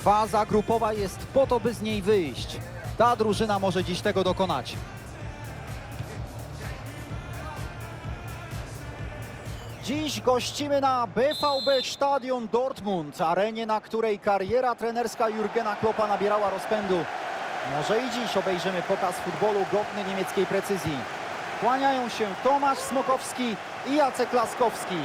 Faza grupowa jest po to, by z niej wyjść. Ta drużyna może dziś tego dokonać. Dziś gościmy na BVB Stadion Dortmund, arenie, na której kariera trenerska Jurgena Kloppa nabierała rozpędu. Może i dziś obejrzymy pokaz futbolu godny niemieckiej precyzji. Kłaniają się Tomasz Smokowski i Jacek Laskowski.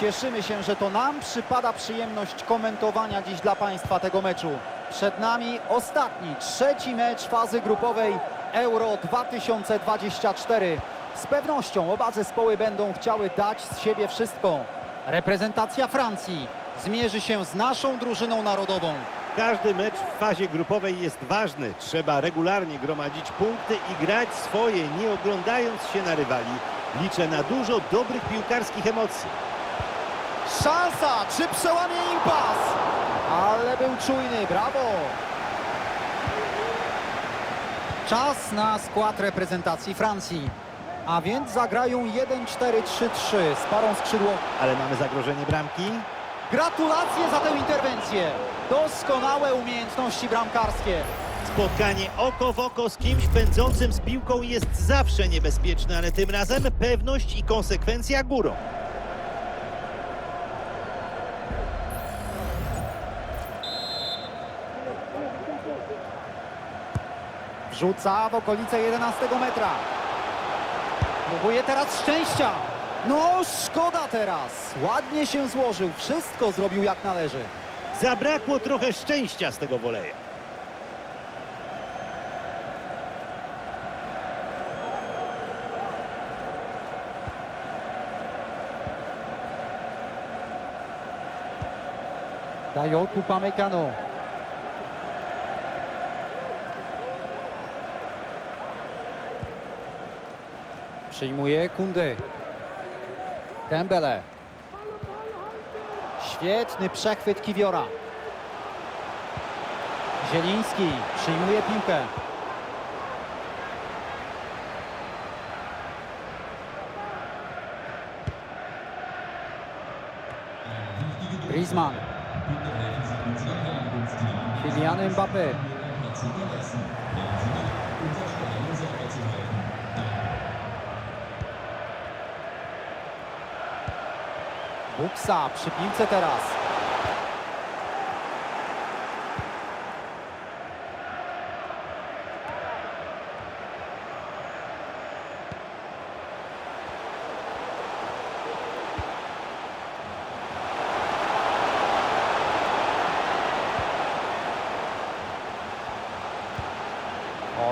Cieszymy się, że to nam przypada przyjemność komentowania dziś dla Państwa tego meczu. Przed nami ostatni, trzeci mecz fazy grupowej Euro 2024. Z pewnością oba zespoły będą chciały dać z siebie wszystko. Reprezentacja Francji zmierzy się z naszą drużyną narodową. Każdy mecz w fazie grupowej jest ważny. Trzeba regularnie gromadzić punkty i grać swoje, nie oglądając się na rywali. Liczę na dużo dobrych piłkarskich emocji. Szansa! Czy przełamie impas? Ale był czujny, brawo! Czas na skład reprezentacji Francji. A więc zagrają 1-4-3-3 z parą skrzydłową. Ale mamy zagrożenie bramki. Gratulacje za tę interwencję! Doskonałe umiejętności bramkarskie. Spotkanie oko w oko z kimś pędzącym z piłką jest zawsze niebezpieczne, ale tym razem pewność i konsekwencja górą. Wrzuca w okolice 11 metra. Próbuje teraz szczęścia. No, szkoda teraz. Ładnie się złożył. Wszystko zrobił jak należy. Zabrakło trochę szczęścia z tego woleja. Dayot Upamecano. Przyjmuje Kundy. Dembele. Świetny przechwyt Kiwiora. Zieliński przyjmuje piłkę. Griezmann. Kylian Mbappé. Buksa przy piłce teraz.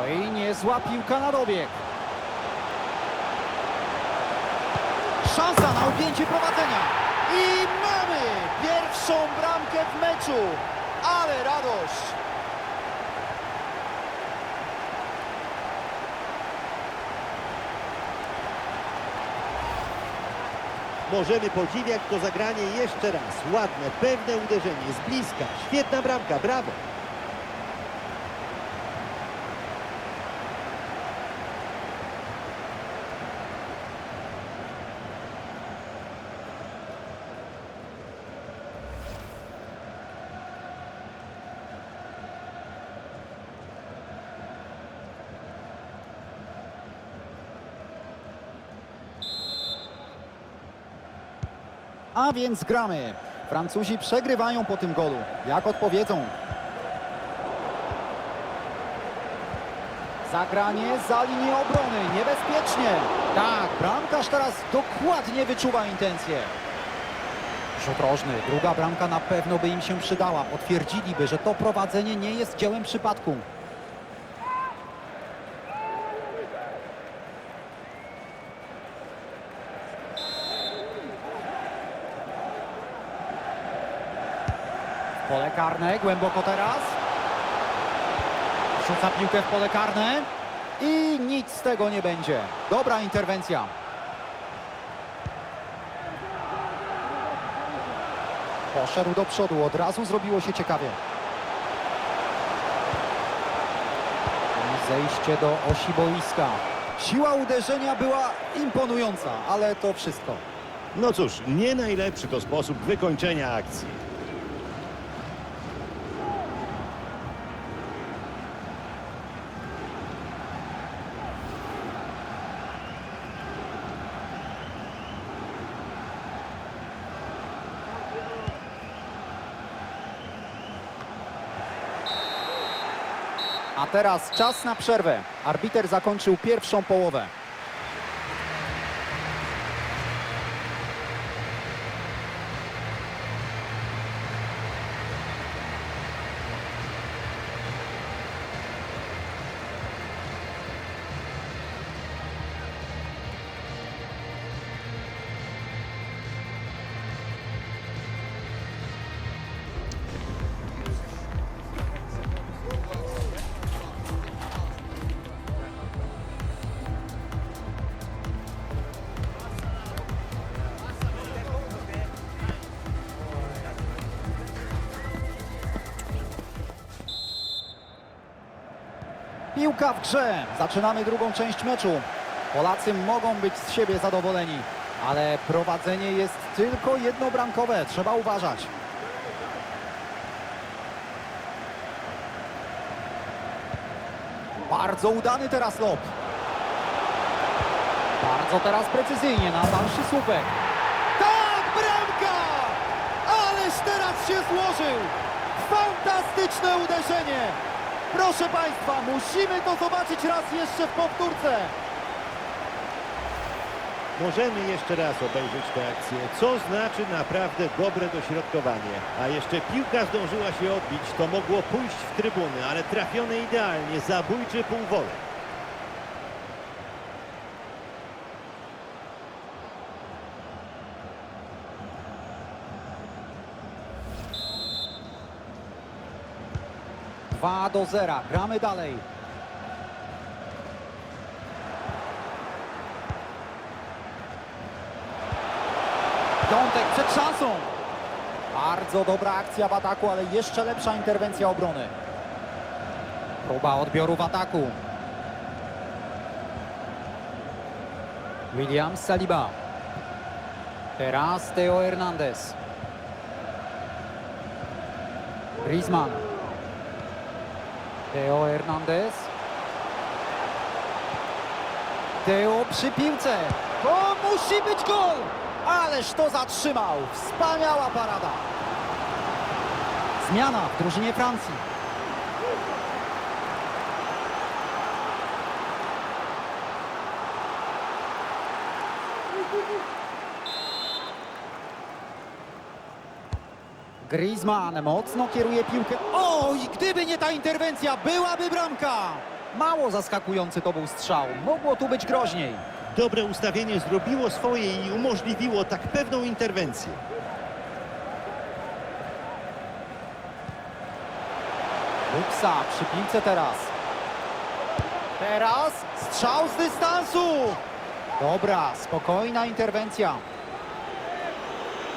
Oj, niezła piłka na dobieg. Szansa na objęcie prowadzenia. I mamy pierwszą bramkę w meczu. Ale radość. Możemy podziwiać to zagranie jeszcze raz. Ładne, pewne uderzenie z bliska. Świetna bramka, brawo. A więc gramy. Francuzi przegrywają po tym golu. Jak odpowiedzą? Zagranie za linię obrony. Niebezpiecznie. Tak, bramkarz teraz dokładnie wyczuwa intencje. Rzut rożny. Druga bramka na pewno by im się przydała. Potwierdziliby, że to prowadzenie nie jest dziełem przypadku. Pole karne, głęboko teraz. Rzuca piłkę w pole karne. I nic z tego nie będzie. Dobra interwencja. Poszedł do przodu, od razu zrobiło się ciekawie. Zejście do osi boiska. Siła uderzenia była imponująca, ale to wszystko. No cóż, nie najlepszy to sposób wykończenia akcji. A teraz czas na przerwę. Arbiter zakończył pierwszą połowę. Piłka w grze. Zaczynamy drugą część meczu. Polacy mogą być z siebie zadowoleni, ale prowadzenie jest tylko jednobramkowe. Trzeba uważać. Bardzo udany teraz lob. Bardzo teraz precyzyjnie na dalszy słupek. Tak, bramka! Ależ teraz się złożył! Fantastyczne uderzenie! Proszę Państwa, musimy to zobaczyć raz jeszcze w powtórce. Możemy jeszcze raz obejrzeć tę akcję, co znaczy naprawdę dobre dośrodkowanie. A jeszcze piłka zdążyła się odbić, to mogło pójść w trybuny, ale trafione idealnie, zabójczy półwolek. Dwa do zera. Gramy dalej. Piątek przed szansą. Bardzo dobra akcja w ataku, ale jeszcze lepsza interwencja obrony. Próba odbioru w ataku. William Saliba. Teraz Teo Hernandez. Griezmann. Teo Hernandez. Teo przy piłce. To musi być gol! Ależ to zatrzymał. Wspaniała parada. Zmiana w drużynie Francji. Griezmann mocno kieruje piłkę. O, i gdyby nie ta interwencja, byłaby bramka! Mało zaskakujący to był strzał. Mogło tu być groźniej. Dobre ustawienie zrobiło swoje i umożliwiło tak pewną interwencję. Buksa przy piłce teraz. Teraz strzał z dystansu. Dobra, spokojna interwencja.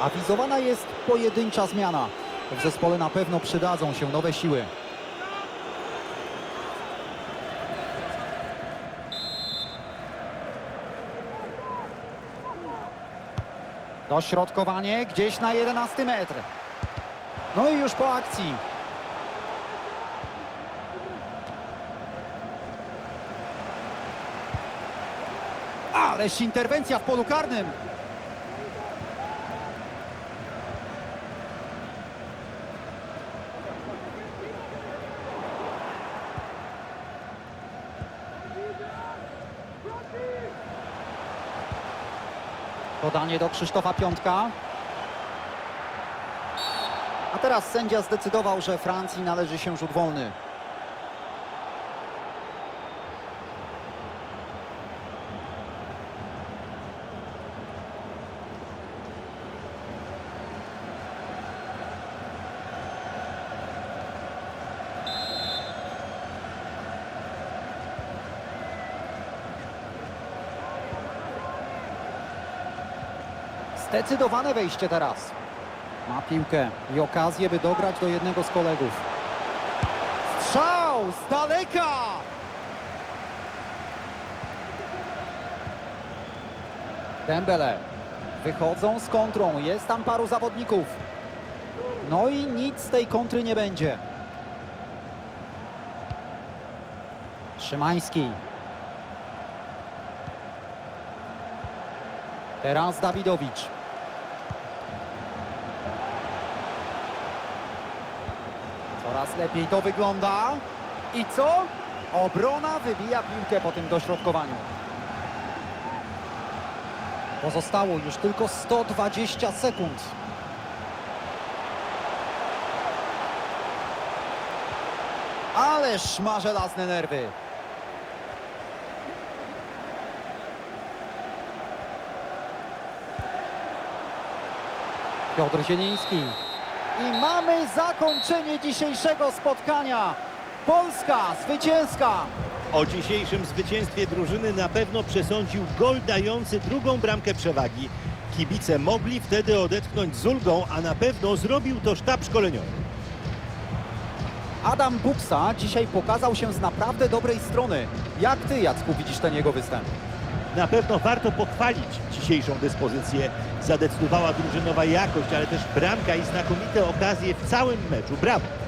Awizowana jest pojedyncza zmiana. W zespole na pewno przydadzą się nowe siły. Dośrodkowanie gdzieś na 11 metr. No i już po akcji. Ależ interwencja w polu karnym. Podanie do Krzysztofa Piątka. A teraz sędzia zdecydował, że Francji należy się rzut wolny. Zdecydowane wejście teraz. Ma piłkę i okazję, by dograć do jednego z kolegów. Strzał z daleka! Dembele. Wychodzą z kontrą. Jest tam paru zawodników. No i nic z tej kontry nie będzie. Szymański. Teraz Dawidowicz. Coraz lepiej to wygląda. I co? Obrona wybija piłkę po tym dośrodkowaniu. Pozostało już tylko 120 sekund. Ależ ma żelazne nerwy. Piotr Zieliński. I mamy zakończenie dzisiejszego spotkania. Polska zwycięska. O dzisiejszym zwycięstwie drużyny na pewno przesądził gol dający drugą bramkę przewagi. Kibice mogli wtedy odetchnąć z ulgą, a na pewno zrobił to sztab szkoleniowy. Adam Buksa dzisiaj pokazał się z naprawdę dobrej strony. Jak ty, Jacku, widzisz ten jego występ? Na pewno warto pochwalić dzisiejszą dyspozycję. Zadecydowała drużynowa jakość, ale też bramka i znakomite okazje w całym meczu. Brawo!